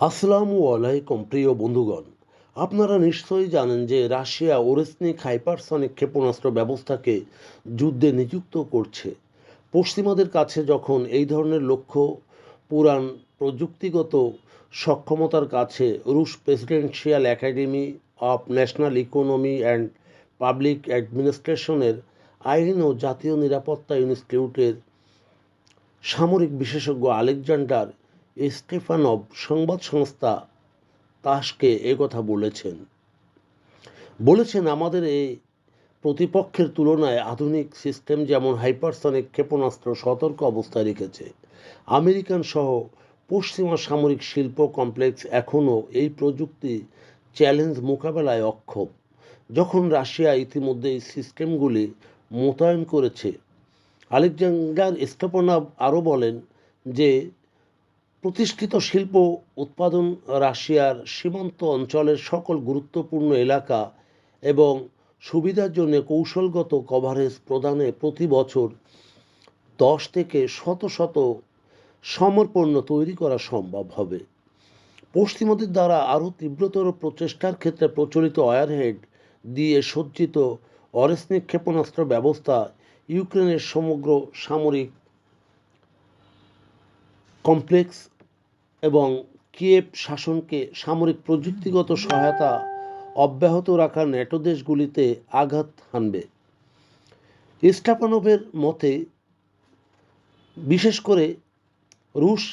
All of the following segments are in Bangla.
আসসালামু আলাইকুম, প্রিয় বন্ধুগণ। আপনারা নিশ্চয়ই জানেন যে রাশিয়া ওরেসনিক হাইপারসনিক ক্ষেপণাস্ত্র ব্যবস্থাকে যুদ্ধে নিযুক্ত করছে। পশ্চিমাদের কাছে যখন এই ধরনের লক্ষ্য, পুরাণ প্রযুক্তিগত সক্ষমতার কাছে রুশ presidential academy of national economy and public অ্যাডমিনিস্ট্রেশনের আইন ও জাতীয় নিরাপত্তা ইনস্টিটিউটের সামরিক বিশেষজ্ঞ আলেকজান্ডার স্টেফানভ সংবাদ সংস্থা তাসকে কথা বলেছেন। বলেছেন, আমাদের এই প্রতিপক্ষের তুলনায় আধুনিক সিস্টেম যেমন হাইপারসনিক ক্ষেপণাস্ত্র সতর্ক অবস্থায় রেখেছে, আমেরিকান সহ পশ্চিমা সামরিক শিল্প কমপ্লেক্স এখনও এই প্রযুক্তি চ্যালেঞ্জ মোকাবেলায় অক্ষম। যখন রাশিয়া ইতিমধ্যে এই সিস্টেমগুলি মোতায়েন করেছে, আলেকজান্ডার স্টেপনাভ আরও বলেন যে প্রতিষ্ঠিত শিল্প উৎপাদন রাশিয়ার সীমান্ত অঞ্চলের সকল গুরুত্বপূর্ণ এলাকা এবং সুবিধার জন্য কৌশলগত কভারেজ প্রদানে প্রতি বছর দশ থেকে শত শত সমরপণ্য তৈরি করা সম্ভব হবে। পশ্চিমদের দ্বারা আরও তীব্রতর প্রচেষ্টার ক্ষেত্রে প্রচলিত ওয়ারহেড দিয়ে সজ্জিত অরেসনিক ক্ষেপণাস্ত্র ব্যবস্থা ইউক্রেনের সমগ্র সামরিক কমপ্লেক্স এবং কিয়েভ শাসনকে সামরিক প্রযুক্তিগত সহায়তা অব্যাহত রাখা ন্যাটো দেশগুলিতে আঘাত হানবে। স্টাপানোভের মতে, বিশেষ করে রুশ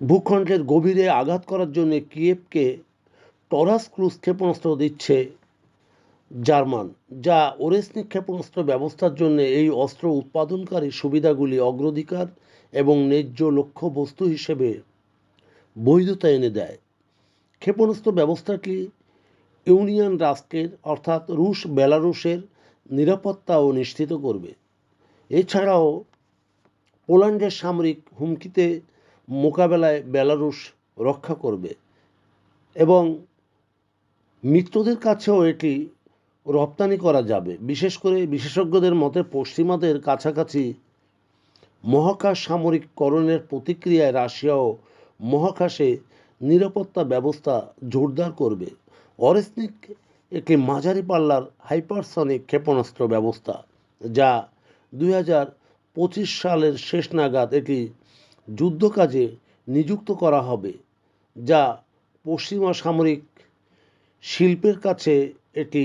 ভূখণ্ডের গভীরে আঘাত করার জন্য কিয়েভকে টরাস ক্রুজ ক্ষেপণাস্ত্র দিচ্ছে জার্মান, যা ওরেসনিক ক্ষেপণাস্ত্র ব্যবস্থার জন্য এই অস্ত্র উৎপাদনকারী সুবিধাগুলি অগ্রাধিকার এবং ন্যায্য লক্ষ্যবস্তু হিসেবে বৈধতা এনে দেয়। ক্ষেপণাস্ত্র ব্যবস্থাটি ইউনিয়ন রাষ্ট্রের, অর্থাৎ রুশ, বেলারুশের নিরাপত্তাও নিশ্চিত করবে। এছাড়াও পোল্যান্ডের সামরিক হুমকিতে মোকাবেলায় বেলারুশ রক্ষা করবে এবং মিত্রদের কাছেও এটি রপ্তানি করা যাবে। বিশেষ করে বিশেষজ্ঞদের মতে, পশ্চিমাদের কাছাকাছি মহাকাশ সামরিককরণের প্রতিক্রিয়ায় রাশিয়াও মহাকাশে নিরাপত্তা ব্যবস্থা জোরদার করবে। অরেসনিক একটি মাঝারি পাল্লার হাইপারসনিক ক্ষেপণাস্ত্র ব্যবস্থা, যা দুই হাজার পঁচিশ সালের শেষ নাগাদ এটি যুদ্ধকাজে নিযুক্ত করা হবে, যা পশ্চিমা সামরিক শিল্পের কাছে এটি